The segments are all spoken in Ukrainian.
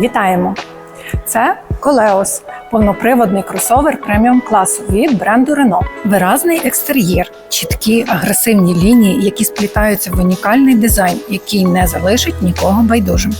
Вітаємо! Це Колеос, повноприводний кросовер преміум класу від бренду Renault. Виразний екстер'єр, чіткі агресивні лінії, які сплітаються в унікальний дизайн, який не залишить нікого байдужим.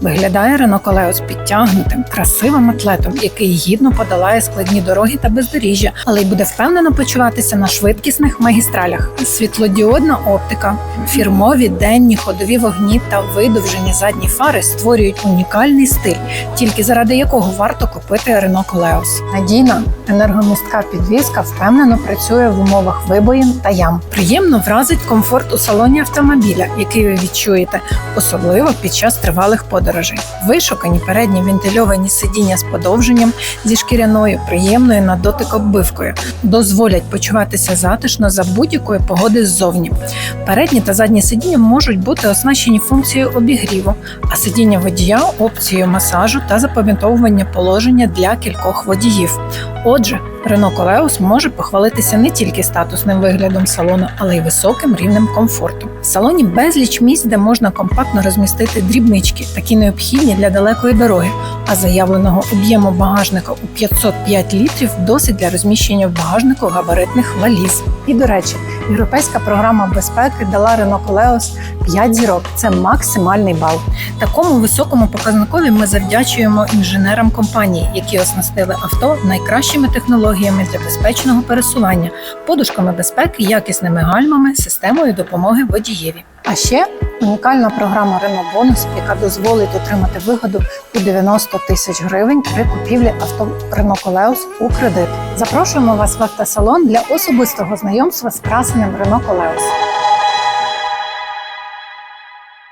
Виглядає Renault Koleos підтягнутим, красивим атлетом, який гідно подолає складні дороги та бездоріжжя, але й буде впевнено почуватися на швидкісних магістралях. Світлодіодна оптика, фірмові денні ходові вогні та видовжені задні фари створюють унікальний стиль, тільки заради якого варто купити Renault Koleos. Надійна енергомістка підвізка впевнено працює в умовах вибоїн та ям. Приємно вразить комфорт у салоні автомобіля, який ви відчуєте, особливо під час тривалих подорожей. Вишукані передні вентильовані сидіння з подовженням зі шкіряною, приємною на дотик оббивкою, дозволять почуватися затишно за будь-якої погоди ззовні. Передні та задні сидіння можуть бути оснащені функцією обігріву, а сидіння водія опцією масажу та запам'ятовування положення для кількох водіїв. Отже, Renault Koleos може похвалитися не тільки статусним виглядом салону, але й високим рівнем комфорту. В салоні безліч місць, де можна компактно розмістити дрібнички, такі необхідні для далекої дороги. А заявленого об'єму багажника у 505 літрів досить для розміщення в багажнику габаритних валіз. І до речі, європейська програма безпеки дала Renault Koleos 5 зірок. Це максимальний бал. Такому високому показникові ми завдячуємо інженерам компанії, які оснастили авто найкращими технологіями для безпечного пересування, подушками безпеки, якісними гальмами, системою допомоги водієві. А ще унікальна програма Рено-бонус, яка дозволить отримати вигоду у 90 тисяч гривень при купівлі авто Рено Колеус у кредит. Запрошуємо вас в автосалон для особистого знайомства з красеним Рено Koleos.